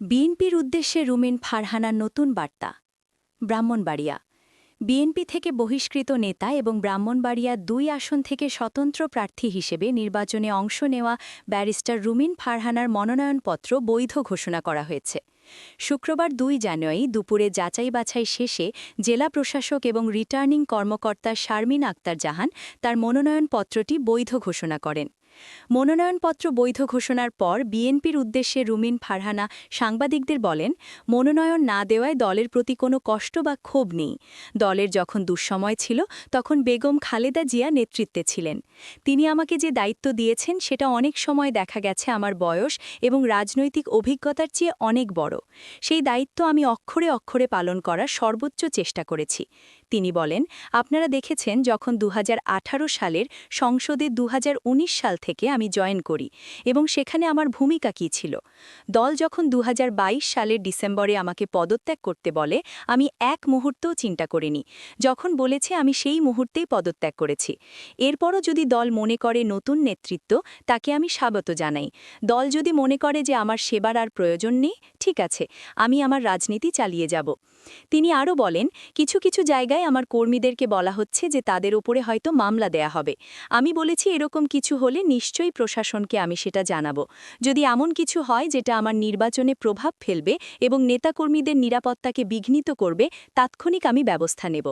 বিএনপির উদ্দেশ্যে রুমেন ফারহানার নতুন বার্তা। ব্রাহ্মণবাড়িয়া। বিএনপি থেকে বহিষ্কৃত নেতা এবং ব্রাহ্মণবাড়িয়া দুই আসন থেকে স্বতন্ত্র প্রার্থী হিসেবে নির্বাচনে অংশ নেওয়া ব্যারিস্টার রুমিন ফারহানার মনোনয়নপত্র বৈধ ঘোষণা করা হয়েছে। শুক্রবার দুই জানুয়ারি দুপুরে যাচাই বাছাই শেষে জেলা প্রশাসক এবং রিটার্নিং কর্মকর্তা শারমিন আক্তার জাহান তার মনোনয়নপত্রটি বৈধ ঘোষণা করেন। মনোনয়নপত্র বৈধ ঘোষণার পর বিএনপির উদ্দেশ্যে রুমিন ফারহানা সাংবাদিকদের বলেন, মনোনয়ন না দেওয়ায় দলের প্রতি কোনো কষ্ট বা ক্ষোভ নেই। দলের যখন দুঃসময় ছিল, তখন বেগম খালেদা জিয়া নেতৃত্বে ছিলেন। তিনি আমাকে যে দায়িত্ব দিয়েছেন, সেটা অনেক সময় দেখা গেছে আমার বয়স এবং রাজনৈতিক অভিজ্ঞতার চেয়ে অনেক বড়। সেই দায়িত্ব আমি অক্ষরে অক্ষরে পালন করার সর্বোচ্চ চেষ্টা করেছি। তিনি বলেন, আপনারা দেখেছেন যখন দু হাজার আঠারো সালের সংসদে দু সাল থেকে আমি জয়েন করি এবং সেখানে আমার ভূমিকা কী ছিল? দল যখন দু হাজার বাইশ সালের ডিসেম্বরে আমাকে পদত্যাগ করতে বলে, আমি এক মুহূর্তও চিন্তা করিনি। যখন বলেছে, আমি সেই মুহূর্তেই পদত্যাগ করেছি। এরপরও যদি দল মনে করে নতুন নেতৃত্ব, তাকে আমি স্বাগত জানাই। দল যদি মনে করে যে আমার সেবার আর প্রয়োজন নেই, ঠিক আছে, আমি আমার রাজনীতি চালিয়ে যাব। তিনি আরও বলেন, কিছু কিছু জায়গায় আমার কর্মীদেরকে বলা হচ্ছে যে তাদের ওপরে হয়তো মামলা দেয়া হবে। আমি বলেছি এরকম কিছু হলে নিশ্চয়ই প্রশাসনকে আমি সেটা জানাব। যদি এমন কিছু হয় যেটা আমার নির্বাচনে প্রভাব ফেলবে এবং নেতাকর্মীদের নিরাপত্তাকে বিঘ্নিত করবে, তাৎক্ষণিক আমি ব্যবস্থা নেব।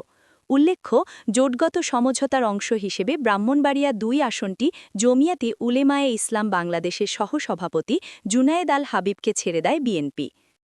উল্লেখ্য, জোটগত সমঝোতার অংশ হিসেবে ব্রাহ্মণবাড়িয়া দুই আসনটি জমিয়াতে উলেমায়ে ইসলাম বাংলাদেশের সহসভাপতি জুনায়েদ আল হাবিবকে ছেড়ে দেয় বিএনপি।